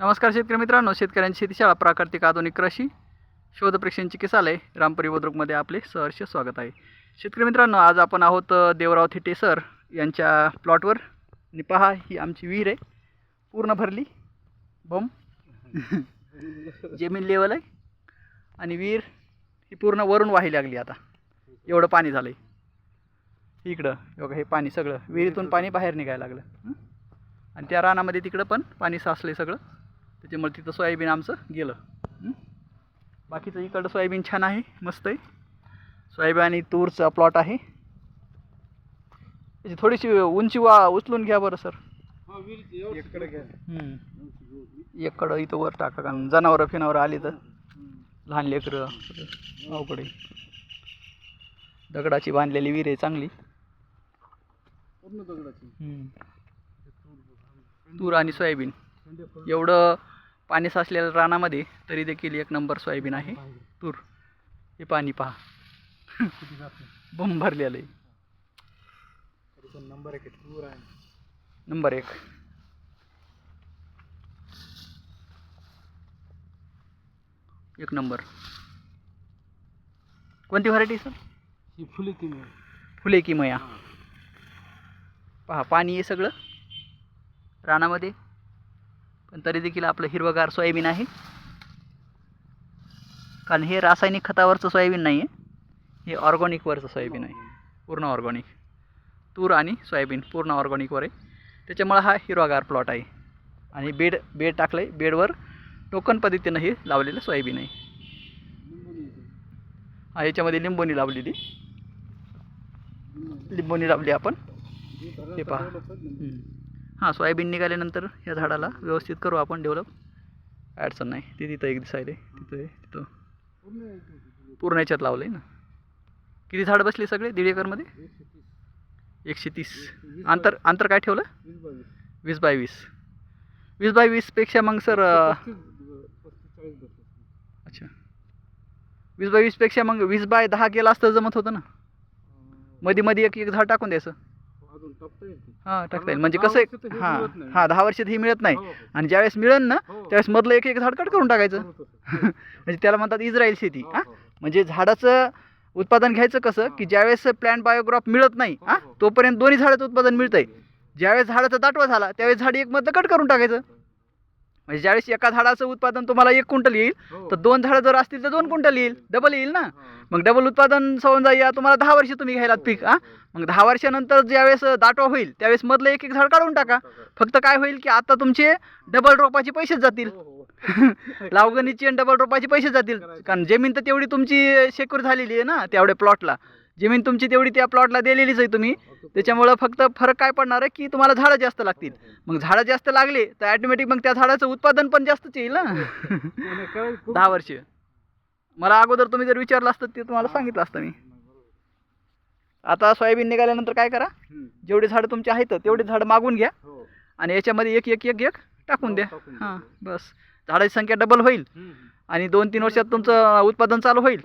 नमस्कार शेतकरी मित्रांनो शेतकऱ्यांची शेतीशाळा प्राकृतिक आधुनिक कृषी शोध प्रेक्षण चिकित्सालय रामपुरी बुद्रुकमध्ये आपले सहर्ष स्वागत आहे. शेतकरी मित्रांनो आज आपण आहोत देवराव थिटे सर यांच्या प्लॉटवर आणि पहा ही आमची विहीर आहे. पूर्ण भरली. बम. जमीन लेवल आहे. आणि विहीर ही पूर्ण वरून वाही लागली आता. एवढं पाणी झालं आहे इकडं बघा हे पाणी सगळं. विहिरीतून पाणी बाहेर निघायला लागलं? आणि त्या रानामध्ये तिकडं पण पाणी साचलं सगळं. त्याच्यामुळे तिथं सोयाबीन आमचं गेलं? बाकीचं इकडं सोयाबीन छान आहे मस्त आहे. सोयाबीन आणि तूरचा प्लॉट आहे. त्याची थोडीशी उंची वा उचलून घ्या बरं सर. हं. एककडं इथं वर टाका कारण जनावरं फिनावरं आली तर लहान लेकरं अवकडे दगडाची बांधलेली विहीर आहे चांगली. हं. तूर आणि सोयाबीन. एवढं पाणी साचलेलं रानामध्ये तरी देखील एक नंबर सोयाबीन आहे. तूर. हे पाणी पहा. बंब भरलेलं आहे. नंबर एक. तूर आहे नंबर एक एक नंबर. कोणती व्हरायटी सर ही फुले की फुले की मया पहा पाणी आहे सगळं. रानामध्ये. पण तरी देखील आपलं हिरवगार सोयाबीन आहे. कारण हे रासायनिक खतावरचं सोयाबीन नाही आहे हे ऑर्गॅनिकवरचं सोयाबीन आहे. पूर्ण ऑर्गॅनिक. तूर आणि सोयाबीन पूर्ण ऑर्गॅनिकवर आहे. त्याच्यामुळं हा हिरवागार प्लॉट आहे. आणि बेड बेड टाकलं आहे बेडवर टोकन पद्धतीनं हे लावलेलं सोयाबीन आहे. हा याच्यामध्ये लिंबोनी लावलेली. लिंबोनी लावली आपण. हे पहा. हां सोयाबीन निघाल्यानंतर या झाडाला व्यवस्थित करू आपण डेव्हलप अडचण नाही. ते तिथं एक दिसायले. तिथं आहे, तिथं. पूर्ण याच्यात लावलं आहे ना. किती झाड बसली सगळे दीड एकरमध्ये? एकशे तीस. अंतर अंतर काय ठेवलं? वीस बाय वीस. वीस बाय वीसपेक्षा मग सर अच्छा. वीस बाय वीसपेक्षा मग वीस बाय दहा केला असतं जमत होतं ना. मध्ये मध्ये एक एक झाड टाकून द्यायचं. हां टाकता येईल म्हणजे कसं वर्षात हे हां दहा वर्षात ही मिळत नाही हो, हो. आणि ज्यावेळेस मिळेल ना हो. त्यावेळेस मधलं एक एक झाड कट करून टाकायचं. म्हणजे त्याला म्हणतात इस्रायल शेती हो. म्हणजे झाडाचं उत्पादन घ्यायचं कसं की ज्यावेळेस प्लॅन्ट बायोग्राफ मिळत नाही हो. तोपर्यंत दोन्ही झाडाचं उत्पादन मिळतंय ज्यावेळेस झाडाचा दाटवा झाला त्यावेळेस झाड एक मधलं कट करून टाकायचं म्हणजे ज्यावेळेस एका झाडाचं उत्पादन तुम्हाला एक क्विंटल येईल हो. तर दोन झाडं जर असतील तर दोन क्विंटल येईल. डबल येईल ना? हा. मग डबल उत्पादन समजा या तुम्हाला दहा वर्ष तुम्ही घ्यायला पीक हां मग दहा वर्षानंतर ज्यावेळेस दाटवा होईल त्यावेळेस मधलं एक एक झाड काढून टाका. फक्त काय होईल की आता तुमचे डबल रोपाचे पैसेच जातील. हो, हो. लावगणीची आणि डबल रोपाचे पैसे जातील. कारण जमीन तर तेवढी तुमची सेक्युर झालेली आहे ना तेवढ्या प्लॉटला जमीन तुमची तेवढी त्या प्लॉटला दिलेलीच आहे तुम्ही. त्याच्यामुळं फक्त फरक काय पडणार आहे की तुम्हाला झाडं जास्त लागतील. मग झाडं जास्त लागले तर ॲटोमॅटिक मग त्या झाडाचं उत्पादन पण जास्तच येईल ना. खूप- दहा वर्ष. मला अगोदर तुम्ही जर विचारलं असतं ते तुम्हाला सांगितलं असतं मी. आता सोयाबीन निघाल्यानंतर काय करा. जेवढे झाडं तुमचे आहेत तेवढे झाडं मागून घ्या. हो. आणि याच्यामध्ये एक एक एक एक टाकून द्या. हां बस. झाडाची संख्या डबल होईल. आणि दोन तीन वर्षात तुमचं उत्पादन चालू होईल.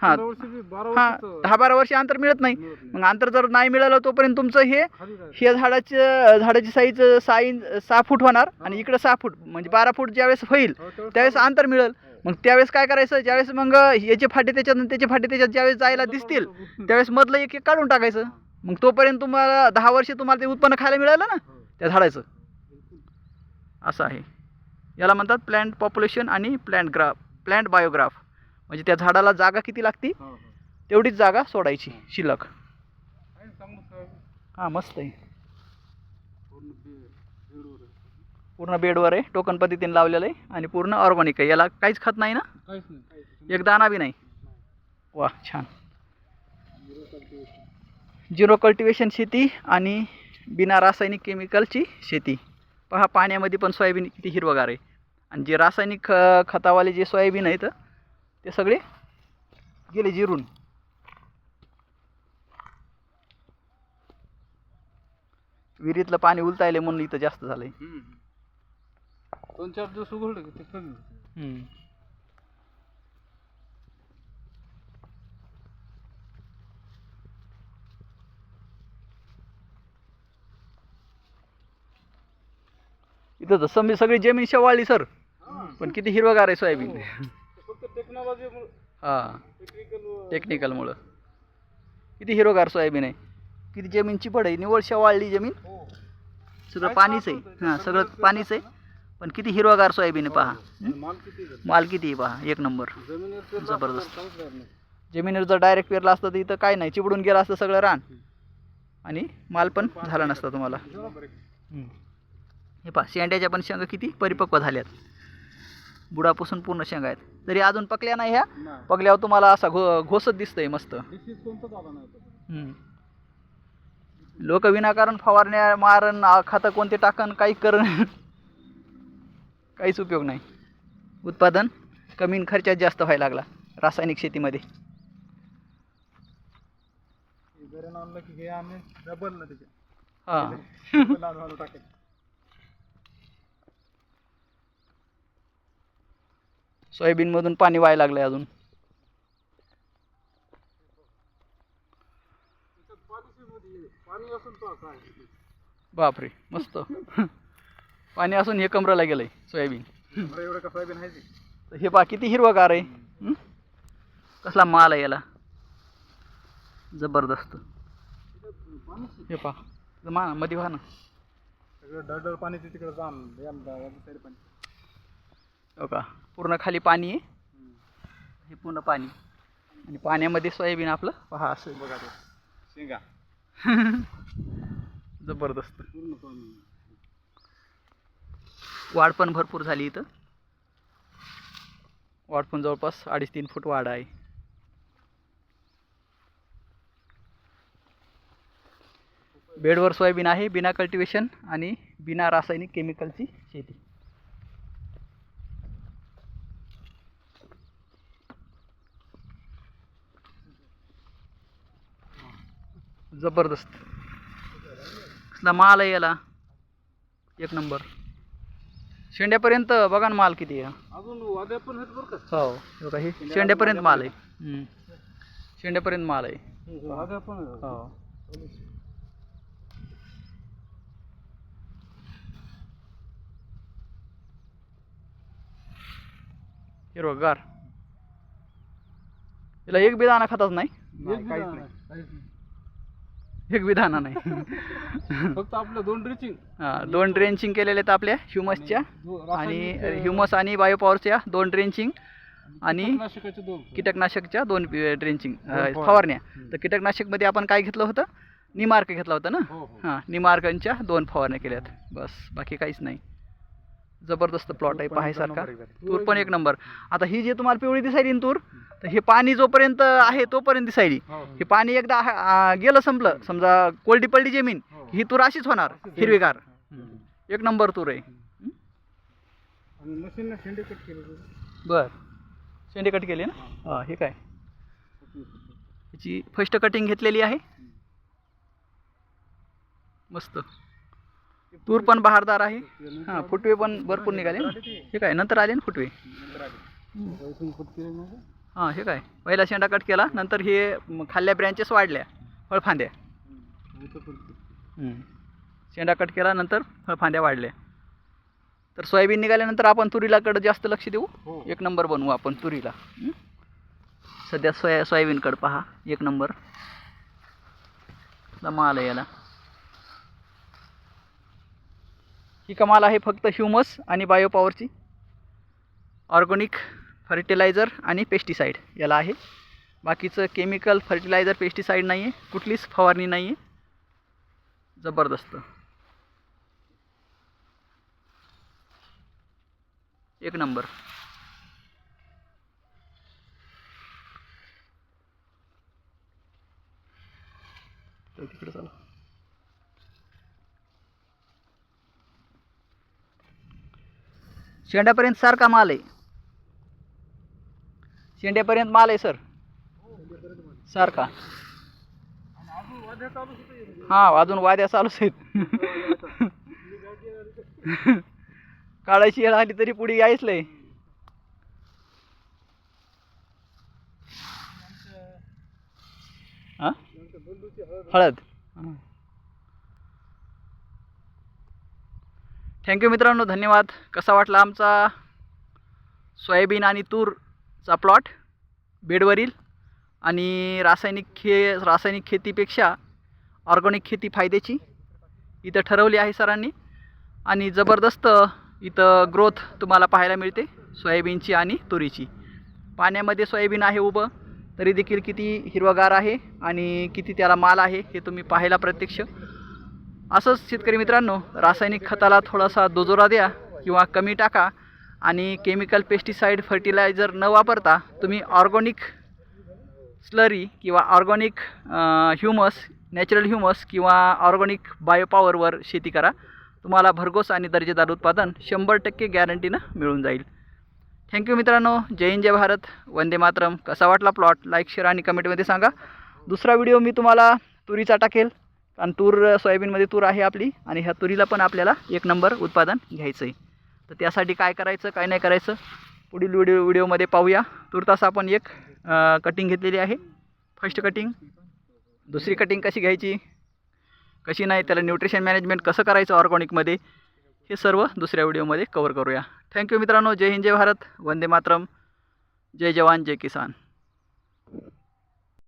हा. हां दहा बारा वर्ष अंतर मिळत नाही. मग अंतर जर नाही मिळालं तोपर्यंत तुमचं हे. हे झाडाचं झाडाची साईज सहा इंच सहा फूट होणार आणि इकडं सहा फूट म्हणजे बारा फूट ज्यावेळेस होईल हो, त्यावेळेस अंतर मिळेल. हो. मग त्यावेळेस काय करायचं? ज्यावेळेस मग याचे फाटे त्याच्यात त्याचे फाटे त्याच्यात ज्यावेळेस जायला दिसतील त्यावेळेस मधलं एक एक काढून टाकायचं. मग तोपर्यंत तुम्हाला दहा वर्ष तुम्हाला ते उत्पन्न खायला मिळालं ना हो. त्या झाडाचं. असं आहे. याला म्हणतात प्लॅन्ट पॉप्युलेशन आणि प्लॅन्ट ग्राफ प्लॅन्ट बायोग्राफ म्हणजे त्या झाडाला जागा किती लागती? हो, हो. तेवढीच जागा सोडायची शिल्लक. चांगलं सोयाबीन. हां मस्त आहे. पूर्ण बेडवर आहे. टोकन पद्धतीने लावलेलं आहे आणि पूर्ण ऑर्गॅनिक आहे. याला काहीच खत नाही ना. एक दाणा बी नाही. वा छान. झिरो कल्टिवेशन शेती आणि बिना रासायनिक केमिकलची शेती. पहा पाण्यामध्ये पण सोयाबीन किती हिरवगार आहे. आणि जे रासायनिक ख खतावाले जे सोयाबीन आहेत ते सगळे गेले जिरून विहिरीतलं पाणी उलटायले म्हणून इथं जास्त झालंय. दोन चार दिवस उघडलं की ते कमी होतं. हम्म. इथं तसं मी सगळी जमीन शेवाळली सर पण किती हिरवगार आहे सोयाबीन टेक्नॉलॉजी हां. टेक्निकल टेक्निकलमुळं किती हिरवगार सोयाबीन आहे किती जमीन चिपड आहे. निवळ शेवाळली जमीन. हो. सगळं पाणीच आहे. हां सगळं पाणीच आहे. पण किती हिरवगार सोयाबीन आहे पहा. माल किती आहे? माल किती आहे पहा. एक नंबर. जबरदस्त. जमिनीवर जर डायरेक्ट पेरला असतं तर इथं काय नाही. चिपडून गेलं असतं सगळं रान. आणि माल पण झाला नसता तुम्हाला. हे पहा शेंड्याच्या पण शेंगा किती परिपक्व झाल्यात. बुडापासून पूर्ण शेंगा आहेत. तरी अजून पकल्या नाही ह्या नाही. पकल्यावर तुम्हाला असा घो घोसत दिसतंय मस्त. Disease कोणताच आला नाही आता. लोक विनाकारण फवारण्या मारण आ- खतं कोणते टाकन काही करण काहीच उपयोग नाही. उत्पादन कमी आणि खर्चात जास्त व्हायला लागला रासायनिक शेतीमध्ये. हे घरी आणलं की हे आम्ही डबल ना त्याचे. हां. डबल आणून टाकायचं. सोयाबीनमधून पाणी व्हायला लागलंय अजून. पाणी बापरे मस्त. पाणी असून हे कमराला गेलंय सोयाबीन. एवढं सोयाबीन आहे ते? तर हे पा किती हिरवगार आहे. कसला माल आहे याला? जबरदस्त. हे पा मा मध्ये व्हा ना. सगळं पाणी ते तिकडे जाम साईड पाणी हो का? पूर्ण खाली पाणी आहे. हे पूर्ण पाणी. आणि पाण्यामध्ये सोयाबीन आपलं. पहा असं बघा ते. शेंगा. जबरदस्त. पूर्ण पाणी. वाढ पण भरपूर झाली इथं. वाढ पण जवळपास अडीच तीन फूट वाढ आहे. बेडवर सोयाबीन आहे बिना कल्टिवेशन आणि बिना रासायनिक केमिकलची शेती. जबरदस्त. कसला माल आहे याला? एक नंबर. शेंड्यापर्यंत बघा ना माल किती आहे. अजून वाद्या पण आहेत बरं का? हो हे बघा हे शेंड्यापर्यंत माल आहे. हम्म. शेंड्यापर्यंत माल आहे. वाद्या पण आहेत. हो. हिरवगार याला एक बी दाणा खातच नाही. नाही, काहीच नाही. काहीच नाही. एक दाणा नाही. फक्त आपलं दोन ड्रिचिंग हा दोन ड्रेंचिंग केलेले आहेत आपल्या ह्युमसच्या आणि ह्युमस आणि बायोपॉवरच्या दोन ड्रेंचिंग आणि कीटकनाशकच्या दोन ड्रेंचिंग फवारण्या. फवारण्या. तर कीटकनाशकमध्ये आपण काय घेतलं होतं? निमार्क घेतला होता ना? हो हो. हां निमार्कांच्या दोन फवारण्या केल्यात. बस बाकी काहीच नाही. जबरदस्त प्लॉट आहे पाहायसारखा. तूर पण एक नंबर. आता ही जी तुम्हाला पिवळी दिसायली तूर तर हे पाणी जोपर्यंत आहे तोपर्यंत दिसायली. हो, हो. हे पाणी एकदा गेलं संपलं. समजा कोरडी पडली जमीन हो. ही. तूर अशीच होणार हिरवीगार. एक नंबर तूर आहे. बर. शेंडे कट केली ना? हां. हे काय? ह्याची फर्स्ट कटिंग घेतलेली आहे. मस्त. तूर पण बहारदार आहे. हां फुटवे पण भरपूर निघाले हे काय नंतर आले ना फुटवे? हां हे काय पहिला शेंडा कट केला नंतर हे खाल्ल्या ब्रँचेस वाढल्या फळफांद्या. शेंडा कट केला नंतर फळफांद्या वाढल्या. तर सोयाबीन निघाल्यानंतर आपण तुरीलाकडं जास्त लक्ष देऊ. हो. एक नंबर बनवू आपण तुरीला. हं? सध्या सोया सोयाबीनकडं पहा एक नंबर. माल आहे याला. ही कमाल आहे फक्त ह्युमस आणि बायोपॉवरची ऑर्गॅनिक फर्टिलायझर आणि पेस्टिसाईड याला आहे. बाकीचं केमिकल फर्टिलायझर पेस्टिसाईड नाही आहे कुठलीच फवारणी नाही आहे जबरदस्त. एक नंबर तर तिकडे चला शेंड्यापर्यंत सारखा माल आहे. शेंड्यापर्यंत माल आहे सर. सारखा. अजून हा अजून वाद्या चालूच आहेत. काळाची येळ आली तरी पुढे यायच लय. हा? हळद. थँक्यू मित्रांनो धन्यवाद. कसा वाटला आमचा सोयाबीन आणि तूरचा प्लॉट बेडवरील? आणि रासायनिक खे रासायनिक शेतीपेक्षा ऑर्गॅनिक शेती फायद्याची इथं ठरवली आहे सरांनी. आणि जबरदस्त इथं ग्रोथ तुम्हाला पाहायला मिळते सोयाबीनची आणि तुरीची. पाण्यामध्ये सोयाबीन आहे उभं तरी देखील किती हिरवगार आहे आणि किती त्याला माल आहे हे तुम्ही पाहायला प्रत्यक्ष. असंच शेतकरी मित्रांनो रासायनिक खताला थोडासा दुजोरा द्या किंवा कमी टाका आणि केमिकल पेस्टिसाईड फर्टिलायझर न वापरता तुम्ही ऑर्गॅनिक स्लरी किंवा ऑर्गॅनिक ह्युमस नॅचरल ह्युमस किंवा ऑर्गॅनिक बायोपॉवरवर शेती करा. तुम्हाला भरघोस आणि दर्जेदार उत्पादन शंभर टक्के गॅरंटीनं मिळून जाईल. थँक्यू मित्रांनो. जय हिंद जय भारत. वंदे मातरम. कसा वाटला प्लॉट लाईक शेअर आणि कमेंटमध्ये सांगा. दुसरा व्हिडिओ मी तुम्हाला तुरीचा टाकेल. कारण तूर सोयाबीनमध्ये तूर आहे आपली आणि ह्या तुरीला पण आपल्याला एक नंबर उत्पादन घ्यायचं आहे तर त्यासाठी काय करायचं काय नाही करायचं पुढील व्हिडिओ व्हिडिओमध्ये पाहूया. तुर्तास आपण एक कटिंग घेतलेली आहे. फर्स्ट कटिंग दुसरी कटिंग कशी घ्यायची? कशी नाही? त्याला न्यूट्रिशन मॅनेजमेंट कसं करायचं ऑर्गॅनिकमध्ये हे सर्व दुसऱ्या व्हिडिओमध्ये कवर करूया. थँक्यू मित्रांनो. जय हिंद जय भारत. वंदे मातरम. जय जवान जय किसान.